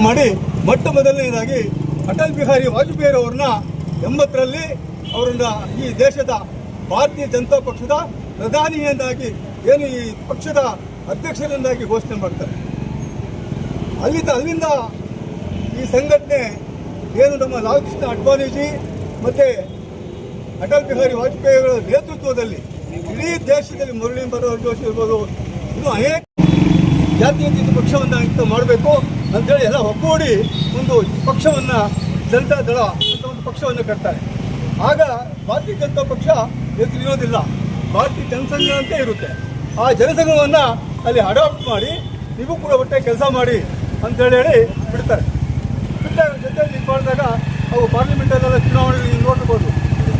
ಮಾಡಿ ಮೊಟ್ಟ ಮೊದಲನೇದಾಗಿ ಅಟಲ್ ಬಿಹಾರಿ ವಾಜಪೇಯಿ ಅವರನ್ನ ಎಂಬತ್ತರಲ್ಲಿ ಅವರನ್ನ ಈ ದೇಶದ ಭಾರತೀಯ ಜನತಾ ಪಕ್ಷದ ಪ್ರಧಾನಿಯನ್ನಾಗಿ ಏನು ಈ ಪಕ್ಷದ ಅಧ್ಯಕ್ಷರನ್ನಾಗಿ ಘೋಷಣೆ ಮಾಡ್ತಾರೆ. ಅಲ್ಲಿಂದ ಅಲ್ಲಿಂದ ಈ ಸಂಘಟನೆ ಏನು ನಮ್ಮ ಲಾಲ್ ಕೃಷ್ಣ ಅಡ್ವಾಣಿಜಿ ಮತ್ತೆ ಅಟಲ್ ಬಿಹಾರಿ ವಾಜಪೇಯಿ ಅವರ ನೇತೃತ್ವದಲ್ಲಿ ಇಡೀ ದೇಶದಲ್ಲಿ ಮುರಳಿ ಮನೋಹರ್ ಜೋಶಿ ಇರ್ಬೋದು ಇನ್ನು ಅನೇಕ ಜಾತ್ಯತೀತ ಪಕ್ಷವನ್ನು ಅಂತ ಮಾಡಬೇಕು ಅಂತೇಳಿ ಎಲ್ಲ ಒಗ್ಗೂಡಿ ಒಂದು ಪಕ್ಷವನ್ನು, ಜನತಾ ದಳ ಅಂತ ಒಂದು ಪಕ್ಷವನ್ನು ಕಟ್ತಾರೆ. ಆಗ ಭಾರತೀಯ ಜನತಾ ಪಕ್ಷ ಹೆಸರು ಇರೋದಿಲ್ಲ ಭಾರತೀಯ ಜನಸಂಘ ಅಂತ ಇರುತ್ತೆ. ಆ ಜನಸಂಘವನ್ನು ಅಲ್ಲಿ ಅಡಾಪ್ಟ್ ಮಾಡಿ ನೀವು ಕೂಡ ಒಟ್ಟೆ ಕೆಲಸ ಮಾಡಿ ಅಂತೇಳಿ ಹೇಳಿ ಬಿಡ್ತಾರೆ. ಬಿಟ್ಟಾಗ ಜೊತೆ ಇದು ಮಾಡಿದಾಗ ಅವು ಪಾರ್ಲಿಮೆಂಟಲ್ಲೆಲ್ಲ ಚುನಾವಣೆ ನೀವು ನೋಡ್ಬೋದು.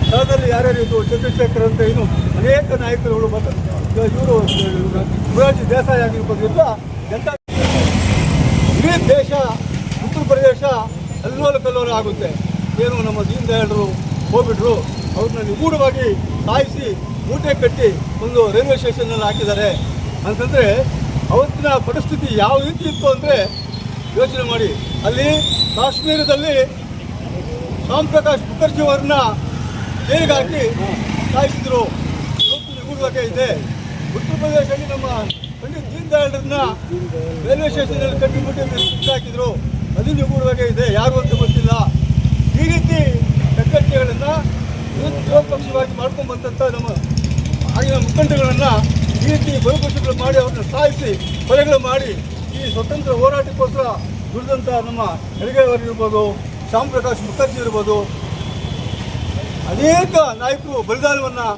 ಸ್ಥಳದಲ್ಲಿ ಯಾರ್ಯಾರು ಇದು ಚಂದ್ರಶೇಖರ್ ಅಂತ ಏನು ಅನೇಕ ನಾಯಕರುಗಳು ಬರ್ತಾರೆ ಇವರು ಮೊರಾರ್ಜಿ ದೇಸಾಯಿ ಆಗಿರ್ಬೋದ್ರಿಂದ ಎಂಥ ಇಡೀ ದೇಶ, ಉತ್ತರ ಪ್ರದೇಶ ಅಲ್ಲೋಲ ಕಲ್ಲೋಲ ಆಗುತ್ತೆ. ಏನು ನಮ್ಮ ದೀನ್ ದಯಾಳರು ಹೋಗ್ಬಿಟ್ರು ಅವ್ರನ್ನ ನಿಗೂಢವಾಗಿ ಸಾಯಿಸಿ ಮೂಟೆ ಕಟ್ಟಿ ಒಂದು ರೈಲ್ವೆ ಸ್ಟೇಷನ್ನಲ್ಲಿ ಹಾಕಿದ್ದಾರೆ. ಅಂತಂದರೆ ಅವತ್ತಿನ ಪರಿಸ್ಥಿತಿ ಯಾವ ರೀತಿ ಇತ್ತು ಅಂದರೆ ಯೋಚನೆ ಮಾಡಿ. ಅಲ್ಲಿ ಕಾಶ್ಮೀರದಲ್ಲಿ ಶ್ಯಾಮ್ ಪ್ರಕಾಶ್ ಮುಖರ್ಜಿ ಅವರನ್ನ ಜೈಲಿಗೆ ಹಾಕಿ ಸಾಯಿಸಿದ್ರು. ಇವತ್ತು ನಿಗೂಢವಾಗೇ ಇದೆ. ಉತ್ತರ ಪ್ರದೇಶದಲ್ಲಿ ನಮ್ಮ ಪಂಡಿತ್ ದೀನ್ ದಯಾಳರನ್ನ ರೈಲ್ವೆ ಸ್ಟೇಷನಲ್ಲಿ ಕಟ್ಟಿಬಿಟ್ಟು ಹಾಕಿದ್ರು. ಅದು ನಿಗೂಢವಾಗೇ ಇದೆ. ಯಾರು ಅಂತ ಗೊತ್ತಿಲ್ಲ. ಈ ರೀತಿ ಕಟ್ಟೆಗಳನ್ನು ಪಕ್ಷವಾಗಿ ಮಾಡ್ಕೊಂಡು ನಮ್ಮ ಆಗಿನ ಮುಖಂಡಗಳನ್ನ ಈ ರೀತಿ ಬಲಪಕ್ಷಗಳು ಮಾಡಿ ಅವ್ರನ್ನ ಸಾಯಿಸಿ ಕೊಲೆಗಳು ಮಾಡಿ ಈ ಸ್ವತಂತ್ರ ಹೋರಾಟಕ್ಕೋಸ್ಕರ ದುಡಿದಂಥ ನಮ್ಮ ಹೆರಿಗೆ ಅವರು ಇರ್ಬೋದು, ಶ್ಯಾಮ್ ಪ್ರಕಾಶ್ ಮುಖರ್ಜಿ ಇರ್ಬೋದು. ಅನೇಕ ನಾಯಕರು ಬಲಿದಾನವನ್ನು